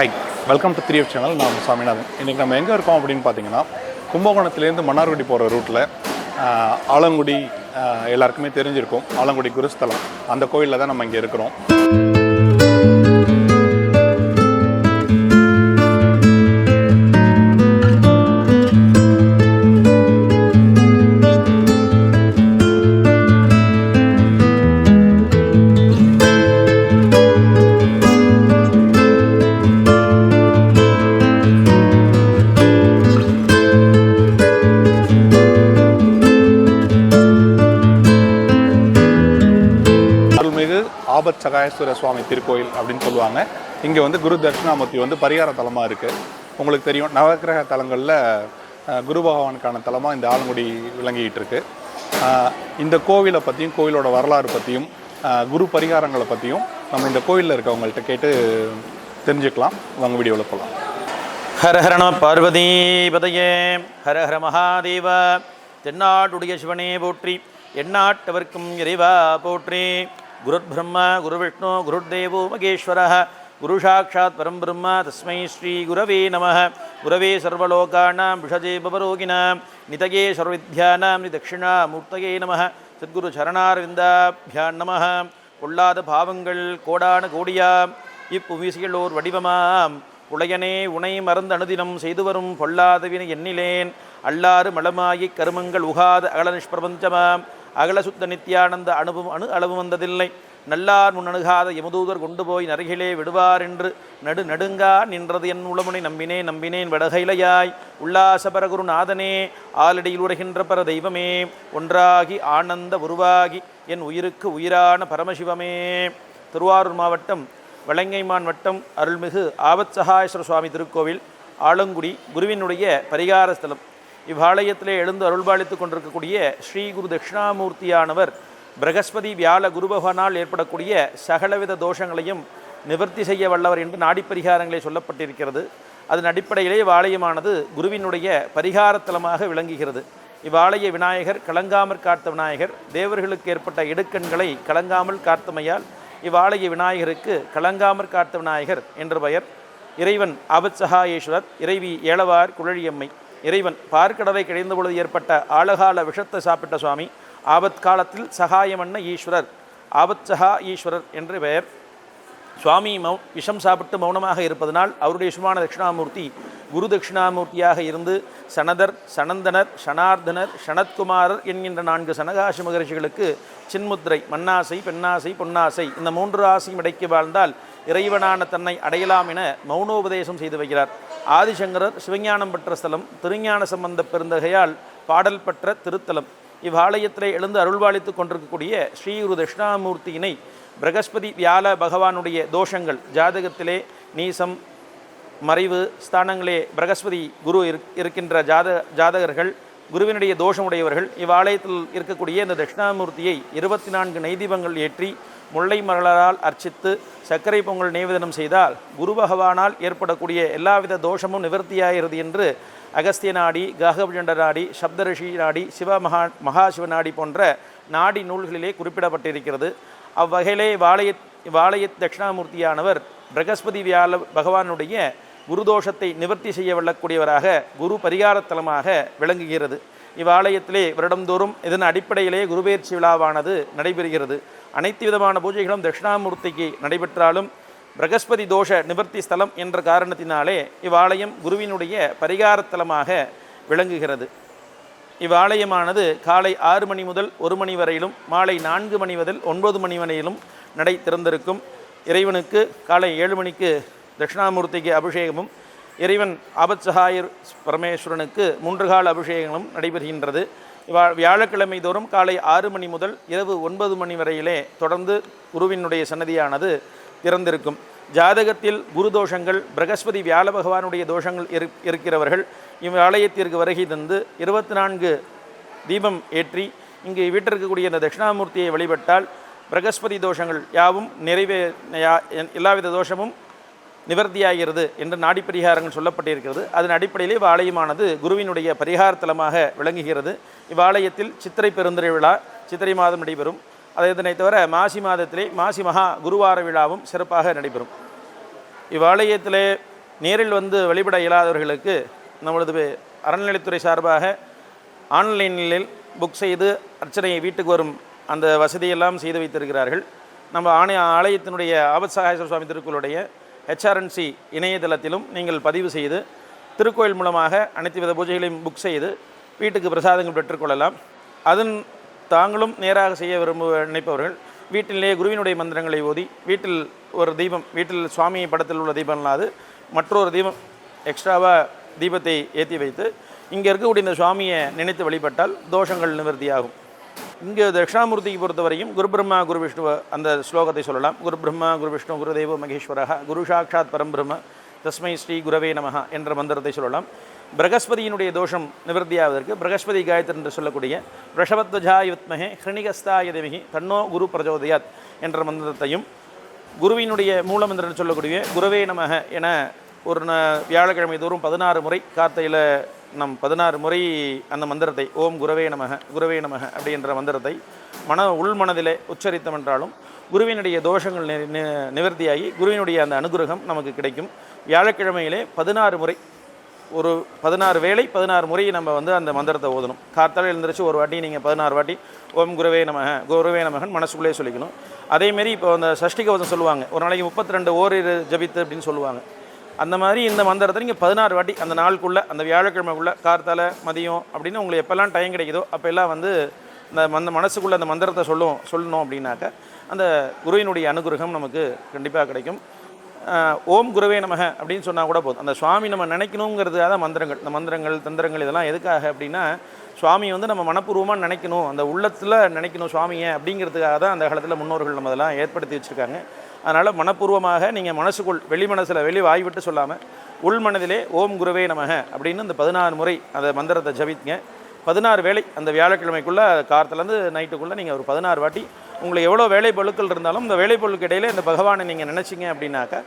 Hi welcome to three channel நான் சாமிநாதன். இன்றைக்கி நம்ம எங்கே இருக்கோம் அப்படின்னு பார்த்தீங்கன்னா கும்பகோணத்துலேருந்து மன்னார்குடி போகிற ரூட்டில் ஆலங்குடி எல்லாருக்குமே தெரிஞ்சிருக்கும். ஆலங்குடி குருஸ்தலம். அந்த கோயிலில் தான் நம்ம இங்கே இருக்கிறோம். சகாயேஸ்வர சுவாமி திருக்கோயில் அப்படின்னு சொல்லுவாங்க. இங்கே வந்து குரு தட்சிணாமூர்த்தி வந்து பரிகார தலமாக இருக்குது உங்களுக்கு தெரியும் நவக்கிரக தலங்களில் குரு பகவானுக்கான தலமாக இந்த ஆலங்குடி விளங்கிக்கிட்டு இருக்கு. இந்த கோவிலை பற்றியும் கோவிலோட வரலாறு பற்றியும் குரு பரிகாரங்களை பற்றியும் நம்ம இந்த கோயிலில் இருக்கவங்கள்ட்ட கேட்டு தெரிஞ்சுக்கலாம். வாங்க வீடியோவில் போகலாம் ஹர ஹர நம பார்வதீபதையே ஹர ஹர மகாதேவ தென்னாடுடைய சிவனே போற்றி எந்நாட்டவர்க்கும் இறைவா போற்றி. குருர் பிரம்ம குரு விஷ்ணு குருர்தேவோ மகேஸ்வர குருசாட்சாத் பரம் பிரம்ம தஸ்மை ஸ்ரீ குரவே நம குரவே சர்வலோகானாம் விஷஜே பவரோகிணாம் நிதகே சர்வவித்யானாம் நிதக்ஷிணா மூர்த்தயே நம சத்குரு சரணாரவிந்தாபியான் நம கொள்ளாத பாவங்கள் கோடான கோடியாம் இப்புவிசிகளோர் வடிவமாம். உளையனே உனை மறந்து அனுதினம் செய்து வரும் பொல்லாதவினை எண்ணிலேன். அல்லாறு மலமாகிக் கருமங்கள் உகாத அகல நிஷ்பிரபஞ்சமாம். அகல சுத்த நித்யானந்த அணுவும் அணு அளவு வந்ததில்லை. நல்லார் முன்னணுகாத யமதூதர் கொண்டு போய் நருகிலே விடுவார் என்று நடு நடுங்கா நின்றது என் உளமுனை நம்பினேன் நம்பினேன் வடகைலையாய். உல்லாசபரகுரு நாதனே ஆலடியில் உரைகின்ற பர தெய்வமே ஒன்றாகி ஆனந்த உருவாகி என் உயிருக்கு உயிரான பரமசிவமே. திருவாரூர் மாவட்டம் வலங்கைமான் வட்டம் அருள்மிகு ஆபத்சகாயஸ்வர சுவாமி திருக்கோவில் ஆலங்குடி குருவினுடைய பரிகார ஸ்தலம் இவ்வாலயத்திலே எழுந்து அருள்பாலித்துக் கொண்டிருக்கக்கூடிய ஸ்ரீ குரு தட்சிணாமூர்த்தியானவர் பிரகஸ்பதி வியாழ குரு பகவானால் ஏற்படக்கூடிய சகலவித தோஷங்களையும் நிவர்த்தி செய்ய வல்லவர் என்று நாடிப்பரிகாரங்களே சொல்லப்பட்டிருக்கிறது. அதன் அடிப்படையிலே இவ்வாலயமானது குருவினுடைய பரிகாரத்தலமாக விளங்குகிறது. இவ்வாலய விநாயகர் கலங்காமற் காத்த விநாயகர் தேவர்களுக்கு ஏற்பட்ட இடுக்கண்களை கலங்காமல் காத்தமையால் இவ்வாலய விநாயகருக்கு கலங்காமற் காத்த விநாயகர் என்ற பெயர். இறைவன் அபத்சகாயேஸ்வரர் இறைவி ஏழவார் குழலியம்மை இறைவன் பார்க்கடலை கிடைந்த பொழுது ஏற்பட்ட ஆழகால விஷத்தை சாப்பிட்ட சுவாமி ஆபத் காலத்தில் சகாயமன்ன ஈஸ்வரர். ஆபத்சகா ஈஸ்வரர் என்று பெயர். சுவாமி மௌ விஷம் சாப்பிட்டு மௌனமாக இருப்பதனால் அவருடைய சுமான தட்சிணாமூர்த்தி குரு தட்சிணாமூர்த்தியாக இருந்து சனதர் சனந்தனர் சனார்தனர் சனத்குமாரர் என்கின்ற நான்கு சனகாசி மகரிஷிகளுக்கு சின்முத்திரை மண்ணாசை பெண்ணாசை பொன்னாசை இந்த மூன்று ஆசையும் இடைக்கு வாழ்ந்தால் இறைவனான தன்னை அடையலாம் என மௌனோபதேசம் செய்து வைக்கிறார். ஆதிசங்கரர் சிவஞானம் பெற்ற ஸ்தலம் திருஞான சம்பந்த பெருந்தகையால் பாடல் பெற்ற திருத்தலம். இவ்வாலயத்திலே எழுந்து அருள்வாளித்துக் கொண்டிருக்கக்கூடிய ஸ்ரீகுரு தட்சிணாமூர்த்தியினை பிரகஸ்பதி வியாழ பகவானுடைய தோஷங்கள் ஜாதகத்திலே நீசம் மறைவு ஸ்தானங்களே பிரகஸ்பதி குரு இருக்கின்ற ஜாத ஜாதகர்கள் குருவினுடைய தோஷமுடையவர்கள் இவ்வாலயத்தில் இருக்கக்கூடிய இந்த தட்சிணாமூர்த்தியை இருபத்தி நான்கு நெய்தீபங்கள் ஏற்றி முல்லை மலரால் அர்ச்சித்து சர்க்கரை பொங்கல் நைவேதனம் செய்தால் குரு பகவானால் ஏற்படக்கூடிய எல்லாவித தோஷமும் நிவர்த்தியாகிறது என்று அகஸ்திய நாடி ககபுஜண்ட நாடி சப்தரிஷி நாடி சிவ மகா மகாசிவ நாடி போன்ற நாடி நூல்களிலே குறிப்பிடப்பட்டிருக்கிறது. அவ்வகையிலே வாலய வாலய தட்சிணாமூர்த்தியானவர் பிரகஸ்பதி வியாழ பகவானுடைய குருதோஷத்தை நிவர்த்தி செய்ய வல்லக்கூடியவராக குரு பரிகாரத்தலமாக விளங்குகிறது. இவ்வாலயத்திலே வருடந்தோறும் இதன் அடிப்படையிலே குருபெயர்ச்சி விழாவானது நடைபெறுகிறது. அனைத்து விதமான பூஜைகளும் தட்சிணாமூர்த்திக்கு நடைபெற்றாலும் பிரகஸ்பதி தோஷ நிவர்த்தி ஸ்தலம் என்ற காரணத்தினாலே இவ்வாலயம் குருவினுடைய பரிகாரத்தலமாக விளங்குகிறது. இவ்வாலயமானது காலை ஆறு மணி முதல் ஒரு மணி வரையிலும் மாலை நான்கு மணி முதல் ஒன்பது மணி வரையிலும் நடை திறந்திருக்கும். இறைவனுக்கு காலை ஏழு மணிக்கு தட்சிணாமூர்த்திக்கு அபிஷேகமும் இறைவன் ஆபத்சகாயர் பரமேஸ்வரனுக்கு மூன்று கால அபிஷேகங்களும் நடைபெறுகின்றது. இவ்வா வியாழக்கிழமை தோறும் காலை ஆறு மணி முதல் இரவு ஒன்பது மணி வரையிலே தொடர்ந்து குருவினுடைய சன்னதியானது திறந்திருக்கும். ஜாதகத்தில் குரு தோஷங்கள் பிரகஸ்பதி வியாழ பகவானுடைய தோஷங்கள் இரு இருக்கிறவர்கள் இவ்வாலயத்திற்கு வருகை தந்து இருபத்தி நான்கு தீபம் ஏற்றி இங்கு வீட்டிற்கக்கூடிய இந்த தட்சிணாமூர்த்தியை வழிபட்டால் பிரகஸ்பதி தோஷங்கள் யாவும் நிறைவே எல்லாவித தோஷமும் நிவர்த்தியாகிறது என்று நாடி பரிகாரங்கள் சொல்லப்பட்டிருக்கிறது. அதன் அடிப்படையிலே இவ்வாலயமானது குருவினுடைய பரிகாரத்தலமாக விளங்குகிறது. இவ்வாலயத்தில் சித்திரை பெருந்திரை விழா சித்திரை மாதம் நடைபெறும். அதை இதனை தவிர மாசி மாதத்திலே மாசி மகா குருவார விழாவும் சிறப்பாக நடைபெறும். இவ்வாலயத்திலே நேரில் வந்து வழிபட இயலாதவர்களுக்கு நம்மளது அறநிலைத்துறை சார்பாக ஆன்லைனில் புக் செய்து அர்ச்சனையை வீட்டுக்கு வரும் அந்த வசதியெல்லாம் செய்து வைத்திருக்கிறார்கள். நம்ம ஆணைய ஆலயத்தினுடைய ஆபத்சகாயேஸ்வர சுவாமி திருக்குளுடைய ஹெச்ஆர்என்சி இணையதளத்திலும் நீங்கள் பதிவு செய்து திருக்கோயில் மூலமாக அனைத்து வித பூஜைகளையும் புக் செய்து வீட்டுக்கு பிரசாதங்கள் பெற்றுக்கொள்ளலாம் அதன் தாங்களும் நேராக செய்ய விரும்ப நினைப்பவர்கள் வீட்டிலேயே குருவினுடைய மந்திரங்களை ஓதி வீட்டில் ஒரு தீபம் வீட்டில் சுவாமி படத்தில் உள்ள தீபம் இல்லாது மற்றொரு தீபம் எக்ஸ்ட்ராவாக தீபத்தை ஏற்றி வைத்து இங்கே இருக்கக்கூடிய இந்த சுவாமியை நினைத்து வழிபட்டால் தோஷங்கள் நிவர்த்தியாகும். இங்கே தட்சிணாமூர்த்திக்கு பொறுத்தவரையும் குரு பிரம்மா குரு விஷ்ணு அந்த ஸ்லோகத்தை சொல்லலாம். குரு பிரம்மா குரு விஷ்ணு குருதேவ மகேஸ்வரः குரு சாட்சாத் பரம்பிரம தஸ்மை ஸ்ரீ குரவே நமஹா என்ற மந்திரத்தை சொல்லலாம். பிரகஸ்பதியினுடைய தோஷம் நிவர்த்தியாவதற்கு பிரகஸ்பதி காயத்ரி என்று சொல்லக்கூடிய ரிஷபத்வஜாய வித்மஹே ஹிருணிகஸ்தாய தேவிகி தன்னோ குரு பிரஜோதயாத் என்ற மந்திரத்தையும் குருவினுடைய மூலமந்திரம் என்று சொல்லக்கூடிய குருவே நமக என ஒரு ந வியாழக்கிழமை தோறும் பதினாறு முறை கார்த்தையில் நம் பதினாறு முறை அந்த மந்திரத்தை ஓம் குரவே நமக குரவே நமக அப்படின்ற மந்திரத்தை மன உள்மனதிலே உச்சரித்தம் என்றாலும் குருவினுடைய தோஷங்கள் நிவர்த்தியாகி குருவினுடைய அந்த அனுகிரகம் நமக்கு கிடைக்கும். வியாழக்கிழமையிலே பதினாறு முறை ஒரு பதினாறு வேளை பதினாறு முறை நம்ம வந்து அந்த மந்திரத்தை ஓதணும். கார்த்தால எழுந்திரிச்சு ஒரு வாட்டி நீங்கள் பதினாறு வாட்டி ஓம் குருவே நமக குருவே நமகன் மனசுக்குள்ளே சொல்லிக்கணும். அதேமாரி இப்போ அந்த சஷ்டி கவசம் சொல்லுவாங்க. ஒரு நாளைக்கு முப்பத்தி ரெண்டு ஓரிரு ஜபித்து அப்படின்னு சொல்லுவாங்க. அந்த மாதிரி இந்த மந்திரத்தை நீங்கள் பதினாறு வாட்டி அந்த நாளுக்குள்ளே அந்த வியாழக்கிழமைக்குள்ளே கார்த்தால மதியம் அப்படின்னு உங்களுக்கு எப்போல்லாம் டைம் கிடைக்குதோ அப்போல்லாம் வந்து இந்த மந்த மனசுக்குள்ளே அந்த மந்திரத்தை சொல்லும் சொல்லணும் அப்படின்னாக்க அந்த குருவினுடைய அனுகிரகம் நமக்கு கண்டிப்பாக கிடைக்கும். ஓம் குருவே நமக அப்படின்னு சொன்னால் கூட போதும். அந்த சுவாமி நம்ம நினைக்கணுங்கிறதுக்காக தான் மந்திரங்கள் இந்த மந்திரங்கள் தந்திரங்கள் இதெல்லாம் எதுக்காக அப்படின்னா சுவாமியை வந்து நம்ம மனப்பூர்வமாக நினைக்கணும் அந்த உள்ளத்தில் நினைக்கணும் சுவாமியை அப்படிங்கிறதுக்காக தான் அந்த காலத்தில் முன்னோர்கள் நம்ம அதெல்லாம் ஏற்படுத்தி வச்சுருக்காங்க. அதனால் மனப்பூர்வமாக நீங்கள் மனசுக்குள் வெளி மனசில் வெளி வாய் விட்டு சொல்லாமல் உள் மனதிலே ஓம் குருவே நமக அப்படின்னு இந்த பதினாறு முறை அந்த மந்திரத்தை ஜபித்துங்க பதினாறு வேளை அந்த வியாழக்கிழமைக்குள்ளே காரத்துலேருந்து நைட்டுக்குள்ளே நீங்கள் ஒரு பதினாறு வாட்டி உங்களுக்கு எவ்வளோ வேலை பொருட்கள் இருந்தாலும் இந்த வேலை பொருளுக்கு இடையில இந்த பகவானை நீங்கள் நினச்சிங்க அப்படின்னாக்கா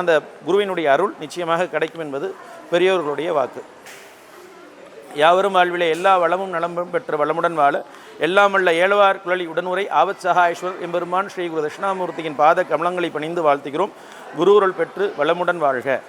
அந்த குருவினுடைய அருள் நிச்சயமாக கிடைக்கும் என்பது பெரியோர்களுடைய வாக்கு. யாவரும் வாழ்விலே எல்லா வளமும் நலமும் பெற்ற வளமுடன் வாழ. எல்லாம் வல்ல ஏழவார் குழலி உடனுரை ஆபத் சகாயேஸ்வர் எம்பெருமான் ஸ்ரீ குரு தட்சிணாமூர்த்தியின் பாத கமலங்களை பணிந்து வாழ்த்துகிறோம். குருவுருள் பெற்று வளமுடன் வாழ்க.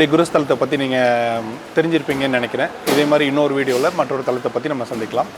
ஆலங்குடி குருஸ்தலத்தை பற்றி நீங்கள் தெரிஞ்சிருப்பீங்கன்னு நினைக்கிறேன். இதே மாதிரி இன்னொரு வீடியோவில் மற்றொரு தலத்தை பற்றி நம்ம சந்திக்கலாம்.